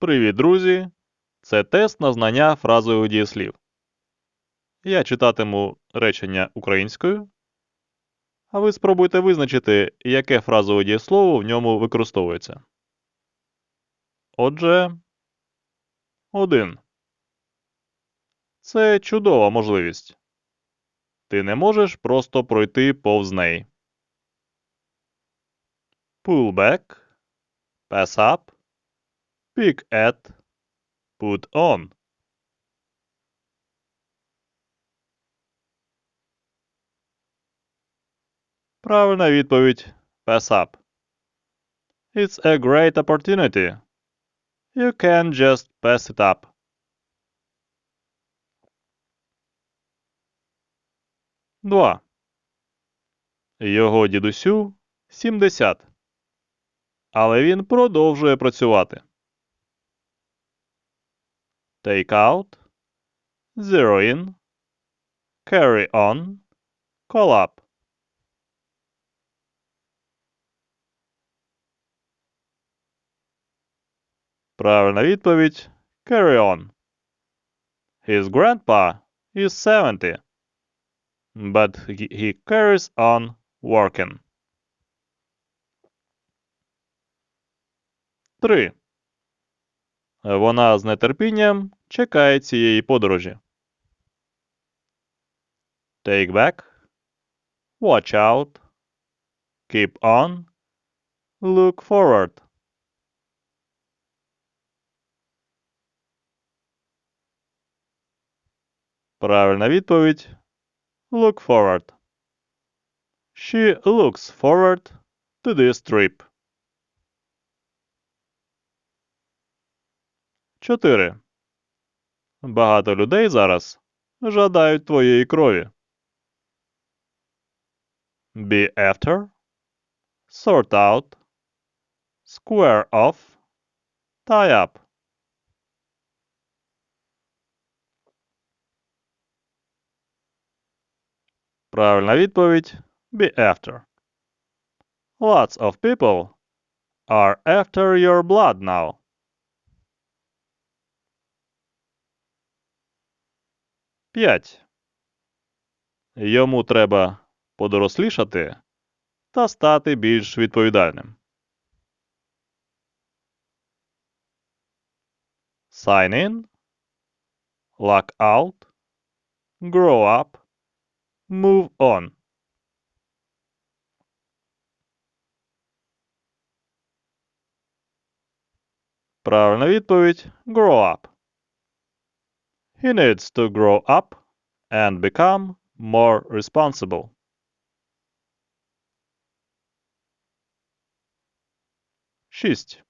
Привіт, друзі! Це тест на знання фразових дієслів. Я читатиму речення українською, а ви спробуйте визначити, яке фразове дієслово в ньому використовується. Отже, 1. Це чудова можливість. Ти не можеш просто пройти повз неї. Pull back, pass up, pick at, put on. Правильна відповідь pass up. It's a great opportunity. You can just pass it up. Два. Його дідусю 70. Але він продовжує працювати. Take out, zero in, carry on, call up. Правильна відповідь carry on. His grandpa is 70, but he he carries on working. 3. Вона з нетерпінням чекає цієї подорожі. Take back, watch out, keep on, look forward. Правильна відповідь look forward. She looks forward to this trip. 4. Багато людей зараз жадають твоєї крові. Be after, sort out, square off, tie up. Правильна відповідь be after. Lots of people are after your blood now. П'ять. Йому треба подорослішати та стати більш відповідальним. Sign in, lock out, grow up, move on. Правильна відповідь grow up. He needs to grow up and become more responsible. Шість.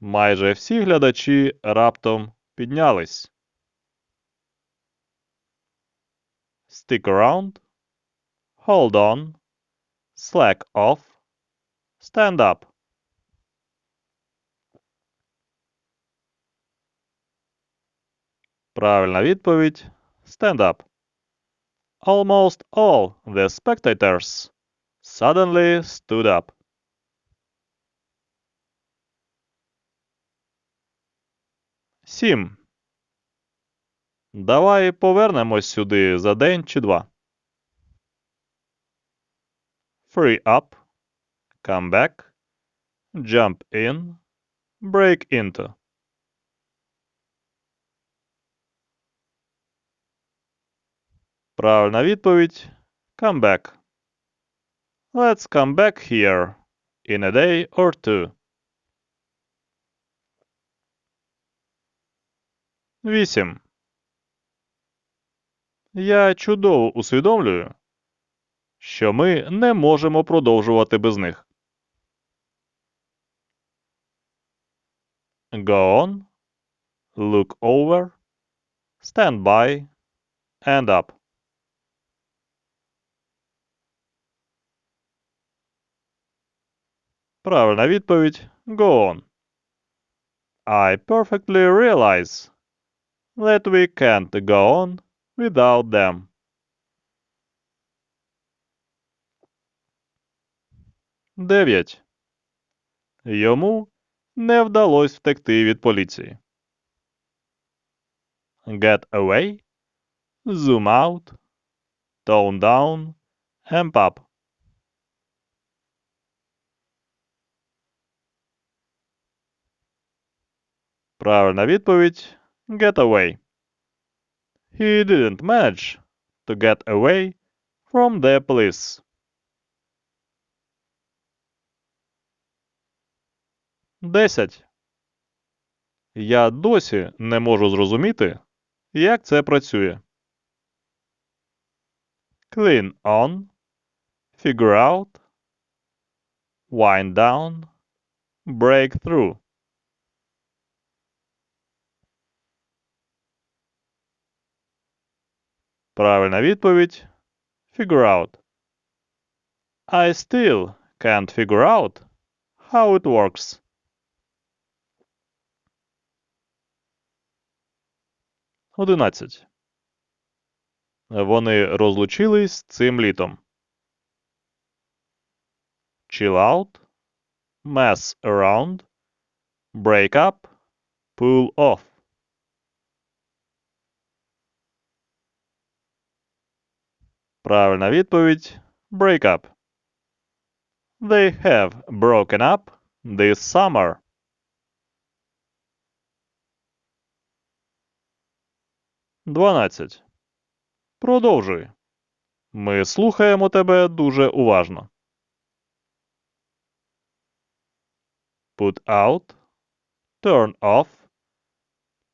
Майже всі глядачі раптом піднялись. Stick around, hold on, slack off, stand up. Правильна відповідь up. Almost all the spectators suddenly stood up. Сім. Давай повернемось сюди за день чи два. Free up, come back, jump in, break into. Правильна відповідь come back. Let's come back here in a day or two. Вісім. Я чудово усвідомлюю, що ми не можемо продовжувати без них. Go on, look over, stand by, end up. Правильна відповідь Go on. I perfectly realize that we can't go on without them. Дев'ять. Йому не вдалося втекти від поліції. Get away, zoom out, tone down, amp up. Правильна відповідь get away. He didn't manage to get away from the police. Десять. Я досі не можу зрозуміти, як це працює. Clean on, figure out, wind down, break through. Правильна відповідь figure out. I still can't figure out how it works. Одинадцять. Вони розлучились цим літом. Chill out, mess around, break up, pull off. Правильна відповідь break up. They have broken up this summer. Дванадцять. Продовжуй. Ми слухаємо тебе дуже уважно. Put out, turn off,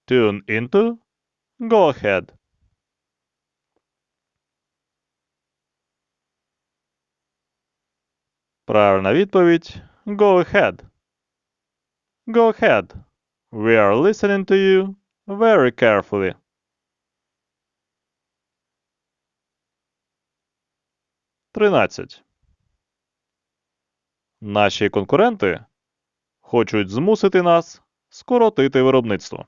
tune into, go ahead. Правильна відповідь Go ahead. Go ahead. We are listening to you very carefully. Тринадцять. Наші конкуренти хочуть змусити нас скоротити виробництво.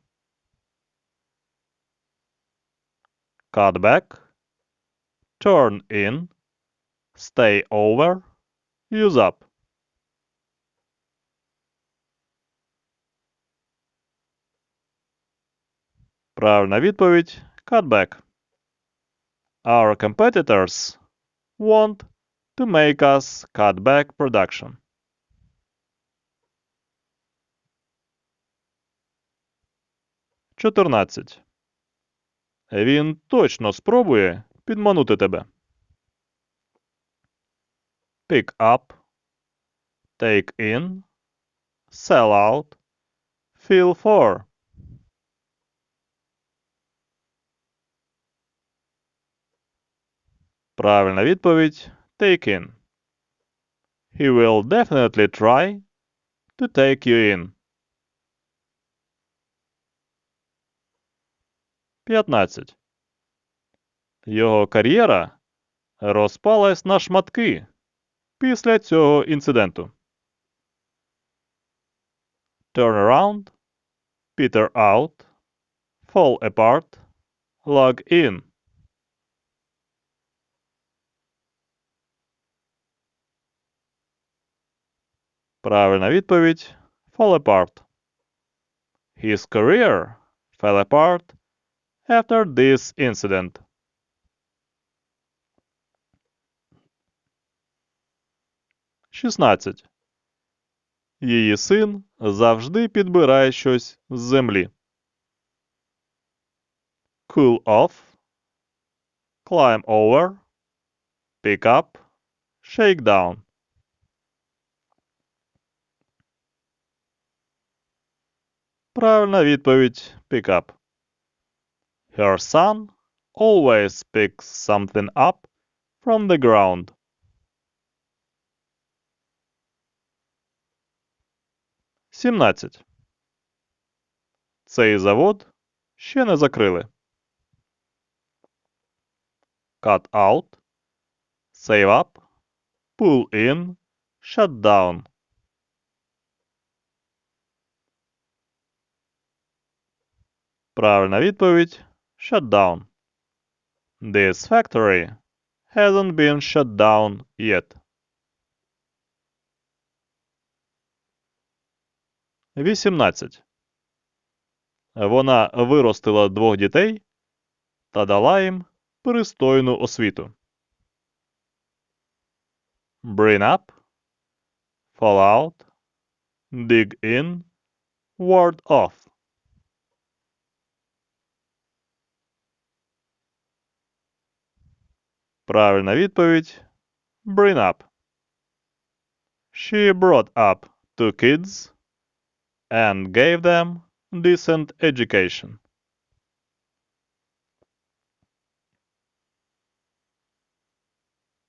Cut back, turn in, stay over, use up. Правильна відповідь cut back. Our competitors want to make us cut back production. Чотирнадцять. Він точно спробує підманути тебе. Pick up, take in, sell out, fill for. Правильна відповідь take in. He will definitely try to take you in. 15. Його кар'єра розпалась на шматки після цього інциденту. Turn around, peter out, fall apart, log in. Правильна відповідь fall apart. His career fell apart after this incident. Шістнадцять. Її син завжди підбирає щось з землі. Cool off, climb over, pick up, shake down. Правильна відповідь pick up. Her son always picks something up from the ground. Сімнадцять. Цей завод ще не закрили. Cut out, save up, pull in, shut down. Правильна відповідь shut down. This factory hasn't been shut down yet. 18. Вона виростила двох дітей та дала їм пристойну освіту. Bring up, fall out, dig in, ward off. Правильна відповідь Bring up. She brought up two kids and gave them decent education.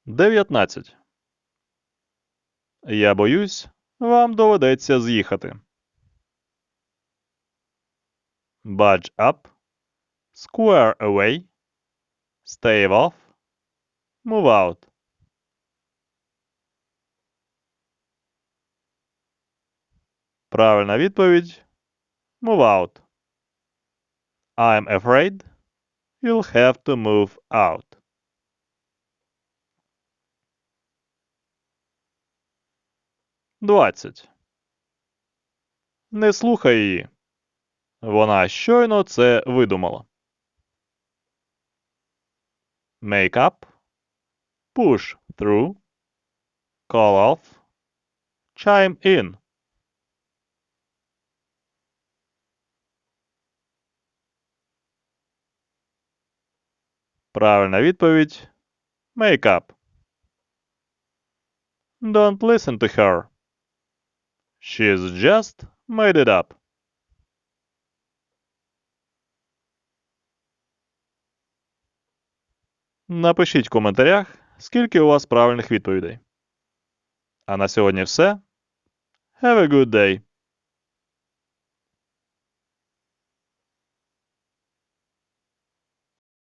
Дев'ятнадцять. Я боюсь, вам доведеться з'їхати. Budge up, square away, stave off, move out. Правильна відповідь Move out. I'm afraid you'll have to move out. Двадцять. Не слухай її. Вона щойно це видумала. Make up, push through, call off, chime in. Правильна відповідь Make up. Don't listen to her. She's just made it up. Напишіть в коментарях, скільки у вас правильних відповідей. А на сьогодні все. Have a good day!